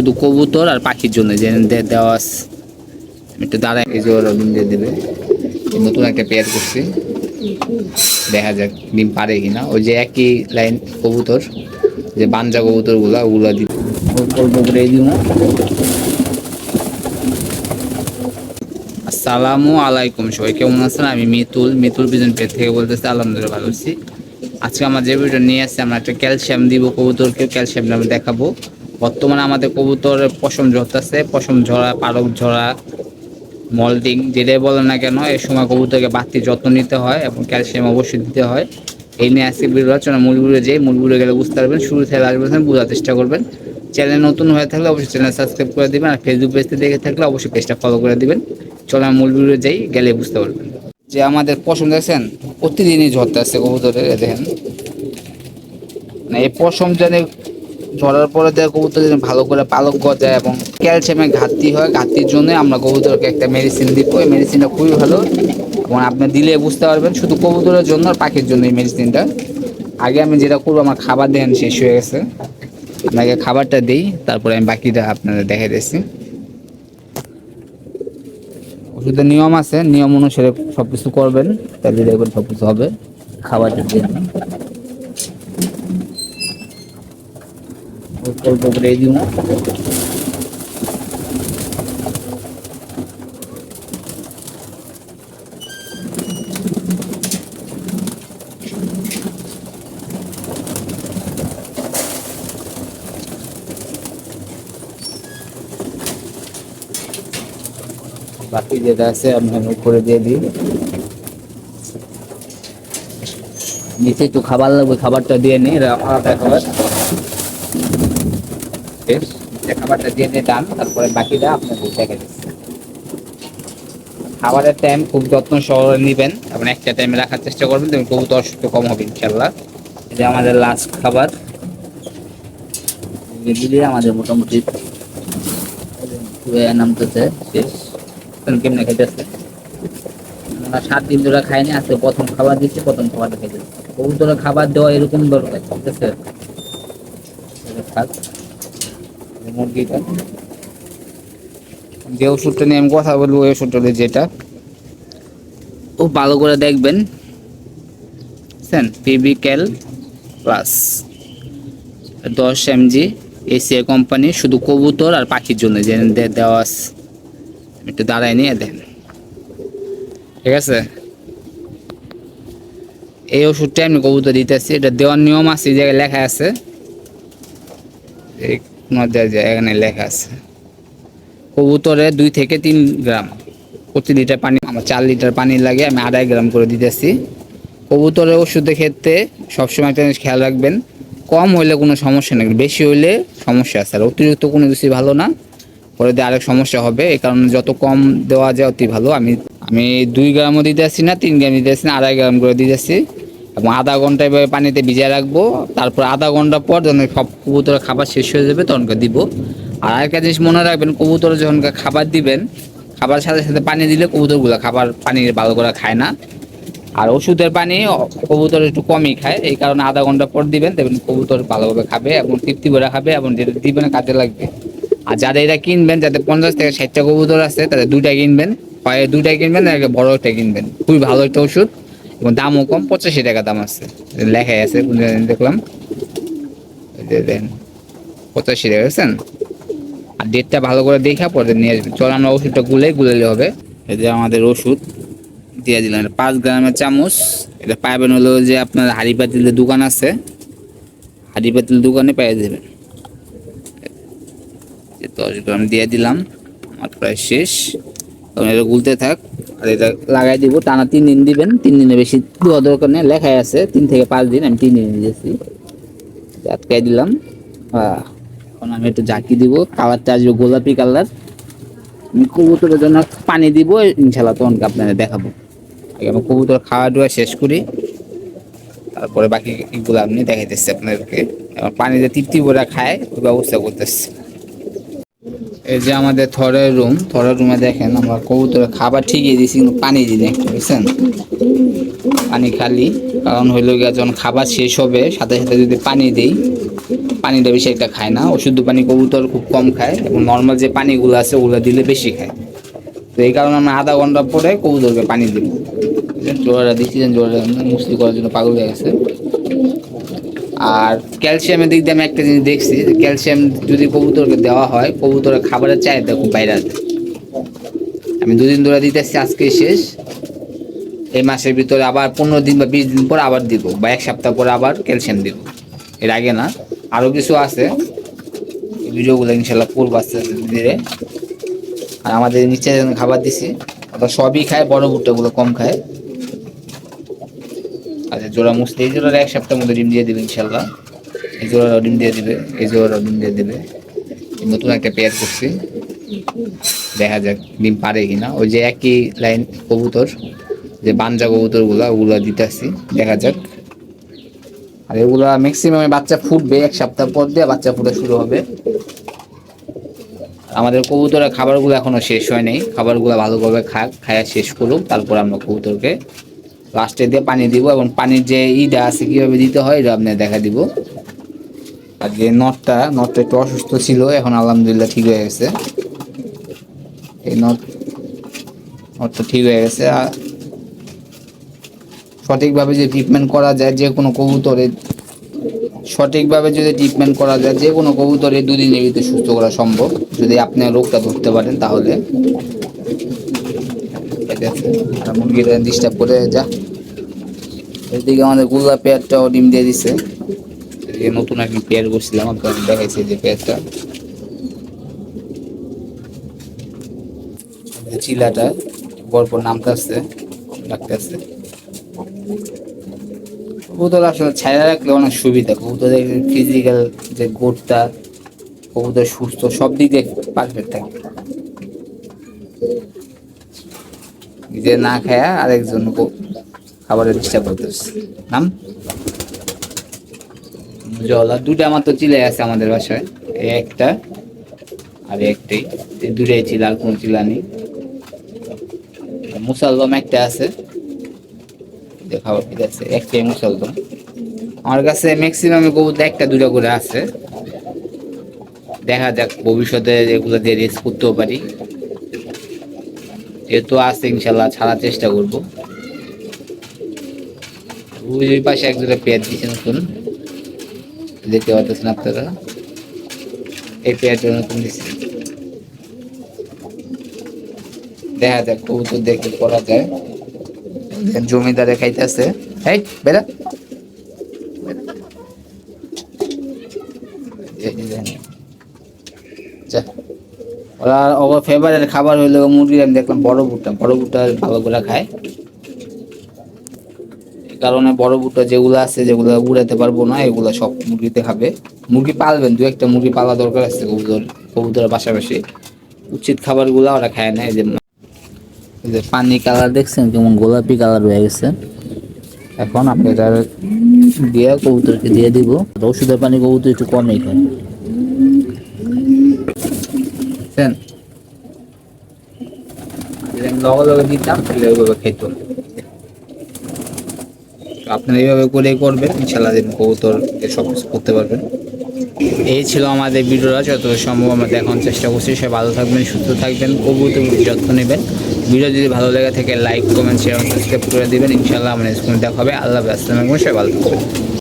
শুধু কবুতর আর পাখির জন্য, যে দেওয়া একটু দাঁড়ায় এই যে ওরা ডিম দিয়ে দেবে। নতুন একটা পেয়ার করছি। দেখা যাক ডিম পারে কিনা। ওই যে একই লাইন কবুতর, যে বাঞ্জা কবুতরগুলা ওগুলা দিতে অল্প করে দিব আসসালামু আলাইকুম, সবাই কেমন আছেন? আমি মিতুল। মিতুল বিজন পেট থেকে বলতেছি, আলহামদুলিল্লাহ ভালো আছি। আজকে আমার যে ভিডিও নিয়ে আসছে আমরা একটা ক্যালসিয়াম দিব কবুতরকে। ক্যালসিয়াম আমি দেখাবো। বর্তমানে আমাদের কবুতরের পশম ঝরতেছে, পশম ঝরা, পালক ঝরা, মল্টিং, যেটাই বলেন না কেন এ সময় কবুতরকে বাড়তি যত্ন নিতে হয় এবং ক্যালসিয়াম অবশ্যই দিতে হয়। এই নিয়ে আজকে ভিডিও হচ্ছে না মূলগুলো যেয়ে মূলগুলো গেলে বুঝতে পারবেন, শুরু থেকে আসবেন বোঝার চেষ্টা করবেন। চ্যানেল নতুন হয়ে থাকলে অবশ্যই চ্যানেল সাবস্ক্রাইব করে দিবেন আর ফেসবুক পেজতে দেখে থাকলে অবশ্যই পেজটা ফলো করে দিবেন। চলো আমি মূল ভিডিও যাই গেলে বুঝতে পারবেন। যে আমাদের পশম দেখছেন, প্রতিদিনই ঝরতে আসছে কবুতরের দেখেন। না এই পশম জানে ঝরার পরে দেয় কবুতর যেন ভালো করে পালক গজায় এবং ক্যালসিয়ামের ঘাটতি হয়, ঘাটতির জন্য আমরা কবুতরকে একটা মেডিসিন দিব। এই মেডিসিনটা খুবই ভালো এবং আপনি দিলে বুঝতে পারবেন শুধু কবুতরের জন্য আর পাখির জন্য এই মেডিসিনটা আগে আমি যেটা করব, আমার খাবার দেন শেষ হয়ে গেছে। আপনাকে খাবারটা দিই, তারপরে আমি বাকিটা আপনাদের দেখাই দিচ্ছি। ওষুধের নিয়ম আছে, নিয়ম অনুসারে সব কিছু করবেন, তাহলে দেখবেন সব কিছু হবে। খাবারটা দিয়ে। অল্প করে দিব বাকি যেটা আছে আমি উপরে দিয়ে দিই। নিচে একটু খাবার লাগবে, খাবারটা দিয়ে নিই আলাদা খাবার। খাবারটা দিয়ে ডান তারপরে বাকিটা আপনাকে দেখে খাবারের টাইম খুব যত্ন সহকারে নেবেন, এবং একটা টাইমে রাখার চেষ্টা করবেন অসুস্থ কম হবে ইনশাল্লাহ যে আমাদের লাস্ট খাবার দিলে আমাদের মোটামুটি নামতেছে, শেষ। কেমনে আমরা সাত দিন ধরে খাইনি, আজকে প্রথম খাবার দিচ্ছি, প্রথম খাবার খাইতেছে কবুতরে খাবার দেওয়া এরকম দরকার ঠিক আছে। মুরগিটা। যে ওষুধটা নিয়ে আমি কথা বলব, ওই ওষুধটা যেটা। ও ভালো করে দেখবেন। বুঝছেন? পিবিক্যাল প্লাস দশ এমজি এসিআই কোম্পানি শুধু কবুতর আর পাখির জন্য যে দেওয়া একটু দাঁড়াই নিয়ে দেন। ঠিক আছে? এই ওষুধটা আমি কবুতর দিতেছি, এটা দেওয়ার নিয়ম আছে, এই জায়গায় লেখা আছে। মধ্যে এখানে লেখা আছে। কবুতরে দুই থেকে তিন গ্রাম। প্রতি লিটার পানি, আমার চার লিটার পানি লাগে, আমি আড়াই গ্রাম করে দিতেছি। কবুতরের ওষুধের ক্ষেত্রে সবসময় একটা জিনিস খেয়াল রাখবেন, কম হইলে কোনো সমস্যা নেই, বেশি হইলে সমস্যা আছে। আর অতিরিক্ত কোনো কিছু ভালো না, পরে দিয়ে আরেক সমস্যা হবে, এই কারণে যত কম দেওয়া যায় অতি ভালো। আমি আমি দুই গ্রামও দিতে আসছি না, তিন গ্রাম দিতে আসছি না, আড়াই গ্রাম করে দিতে আসছি এবং আধা ঘণ্টা এভাবে পানিতে ভিজিয়ে রাখব। তারপর আধা ঘণ্টা পর যখন সব কবুতরের খাবার শেষ হয়ে যাবে তখনকে দিব। আর আরেকটা জিনিস মনে রাখবেন, কবুতর যখন খাবার দিবেন, খাবার সাথে সাথে পানি দিলে কবুতরগুলো খাবার পানি ভালো করে খায় না। আর ওষুধের পানি কবুতর একটু কমই খায়, এই কারণে আধা ঘণ্টা পর দিবেন, দেখবেন কবুতর ভালোভাবে খাবে এবং তৃপ্তি করে খাবে এবং যেটা দিবেন, কাজে লাগবে। আর যাদের এটা কিনবেন, যাদের পঞ্চাশ থেকে ষাটটা কবুতর আছে, তাদের দুইটা কিনবেন, হয় দুইটা কিনবেন একটা বড় একটা কিনবেন। খুবই ভালো একটা ওষুধ। দামও কম, পঁচাশি টাকা দাম আছে। লেখাই আছে দেখলাম। পঁচাশি টাকা, বুঝছেন? আর ডেটটা ভালো করে দেখা পরে নিয়ে আসবেন। চল, আমরা ওষুধটা গুলে গুলালে হবে। এই যে আমাদের ওষুধ দিয়ে দিলাম। পাঁচ গ্রামের চামচ। এটা পাইবেন হলো যে আপনার হাড়ি পাতিলের দোকান আছে। হাড়ি পাতিল দোকানে পেয়ে দেবেন দশ গ্রাম দিয়ে দিলাম। আমার প্রায় শেষ। এটা গুলতে থাক, আর এটা লাগাই দিব, টানা তিন দিন দিবেন, তিন দিনে বেশি দেওয়া দরকার নেই, লেখাই আছে, তিন থেকে পাঁচ দিন আমি তিন দিনে দিয়েছি। আটকাই দিলাম। এখন আমি একটু জাকি দিব, কালারটা আসবে গোলাপি কালার। আমি কবুতরের জন্য পানি দিব ইনশাল্লাহ তখন আপনাদের দেখাবো। আগে আমি কবুতর খাওয়া দাওয়া শেষ করি, তারপরে বাকি এগুলো আপনি দেখাইতেছি আপনাদেরকে। পানিতে তৃপ্তি করে খায় ওই ব্যবস্থা করতেছি। এই যে আমাদের থরের রুম, থরের রুমে দেখেন আমরা কবুতরের খাবার ঠিকই দিয়েছি কিন্তু পানি দিই বুঝছেন? পানি খালি, কারণ হইল গিয়া যখন খাবার শেষ হবে, সাথে সাথে যদি পানি দিই, পানিটা বেশি একটা খায় না। ওষুধ পানি কবুতর খুব কম খায়, এবং নর্মাল যে পানিগুলো আছে, ওগুলো দিলে বেশি খায়। তো এই কারণে আমরা আধা ঘণ্টা পরে কবুতরকে পানি দিব জোড়াটা দিচ্ছি জোড়াটা মুসলি করার জন্য পাগল হয়ে গেছে। আর ক্যালসিয়ামের দিক দিয়ে আমি একটা জিনিস দেখছি ক্যালসিয়াম যদি কবুতরকে দেওয়া হয়, কবুতরের খাবারের চাহিদা খুব বাইরে আমি দুদিন ধরে দিতেছি, আজকে শেষ। এই মাসের ভিতরে আবার পনেরো দিন বা বিশ দিন পর আবার দিব বা এক সপ্তাহ পরে আবার ক্যালসিয়াম দিব। এর আগে না আরও কিছু আছে। ভিডিওগুলো ইনশাল্লাহ ফুল বাঁচতে ধীরে আর আমাদের নিচে খাবার দিছি ওটা সবই খায়, বড় ভুট্টাগুলো কম খায়। আচ্ছা জোড়া মুসলি এই জোড়ার এক সপ্তাহের মধ্যে ডিম দিয়ে দিবে ইনশাল্লাহ। এই জোড়াটাও ডিম দিয়ে দিবে, এই জোড়াটাও ডিম দিয়ে দেবে। নতুন একটা পেয়ার করছি। দেখা যাক ডিম পারে কিনা। ওই যে একই লাইন কবুতর, যে বাঞ্জা কবুতরগুলা দিতে আসছি দেখা যাক। আর এগুলা ম্যাক্সিমাম বাচ্চা ফুটবে, এক সপ্তাহ পর দিয়ে বাচ্চা ফুটা শুরু হবে। আমাদের কবুতরের খাবারগুলো এখনও শেষ হয় নাই। খাবারগুলো ভালোভাবে খাক খায়া শেষ করুক, তারপর আমরা কবুতরকে লাস্টে দিয়ে পানি দিব এবং পানির যে ইটা আছে, কীভাবে দিতে হয় এটা আপনার দেখা দিব। আর যে নটটা নটটা একটু অসুস্থ ছিল, এখন আলহামদুলিল্লাহ ঠিক হয়ে গেছে। এই নট, নটটা ঠিক হয়ে গেছে। আর সঠিকভাবে যে ট্রিটমেন্ট করা যায় যে কোনো কবুতরের সঠিকভাবে যদি ট্রিটমেন্ট করা যায় যে কোনো কবুতরের দুদিনের ভিতরে সুস্থ করা সম্ভব। যদি আপনি রোগটা ধরতে পারেন তাহলে। মুরগিটা ডিস্টার্ব করে যা। এদিকে আমাদের গুল্লা পেয়ারটাও ডিম দিয়ে দিছে। এদিকে নতুন একটি পেয়ার আপনাকে দেখাইছি যে পেয়ারটা। চিলাটা নামতে আসছে আসছে। আসলে ছায়া রাখলে অনেক সুবিধা। ফিজিক্যাল যে সুস্থ, সব দিক দিয়ে পারফেক্ট থাকে। নিজে না খায়া আরেকজন খাবারের চেষ্টা করতেছে। নাম? জলা। দুটা মাত্র চিলে আছে আমাদের বাসায়। একটা আর একটাই। দুটাই ছিল আর কোনো চিলা নেই। মুসালদম একটা আছে। খাবার খেতে আছে একটাই মুসলদম আমার কাছে ম্যাক্সিমাম কবুতর একটা, দুটো করে আছে। দেখা যাক ভবিষ্যতে এগুলো দিয়ে রেস করতেও পারি। যেহেতু আছে, ইনশাল্লাহ ছাড়ার চেষ্টা করব। ওই পাশে একজোড়া পেঁয়াজ দিচ্ছে নতুন। দেখতে পাচ্ছেন আপনারা? এই পেঁয়াজটা নতুন দিচ্ছে দেখা যাক, কবুতর দেখতে করা যায়। জমিদারে খাইতেছে। এই বেড়া এই যে দেখেন। যা। ওরা ওর ফেভারেট খাবার হইল মুরগি, আমি দেখলাম বড় ভুট্টা। বড় ভুট্টা ভালো করে খায় কারণে বড় ভুট্টা যেগুলো আছে, যেগুলো উড়াতে পারব না, এগুলো সব মুরগিতে খাবে। মুরগি পালবেন, দু একটা মুরগি পালা দরকার আছে, কবুতর, কবুতরের পাশাপাশি। উচিত খাবারগুলো ওরা খায় না, এই যে পানি কালার দেখছেন, কেমন গোলাপি কালার হয়ে গেছে। এখন আপনি এটা দিয়ে কবুতরকে দিয়ে দিব। ওষুধের পানি কবুতর একটু কমই খায়। বুঝছেন লগে লগে দিতাম, তাহলে ওইভাবে খেত আপনারা এইভাবে করে করবেন ইনশাল্লাহ দিন কবুতর সব কিছু করতে পারবেন। এই ছিল আমাদের ভিডিওটা যত সম্ভব আমরা দেখানোর চেষ্টা করছি। সবাই ভালো থাকবেন, সুস্থ থাকবেন, কবুতর যত্ন নেবেন। ভিডিও যদি ভালো লেগে থাকে লাইক কমেন্ট শেয়ার সাবস্ক্রাইব করে দিবেন। ইনশাল্লাহ আমাদের স্কুলে দেখা হবে। আল্লাহ। আসসালামু সবাই ভালো থাকবেন।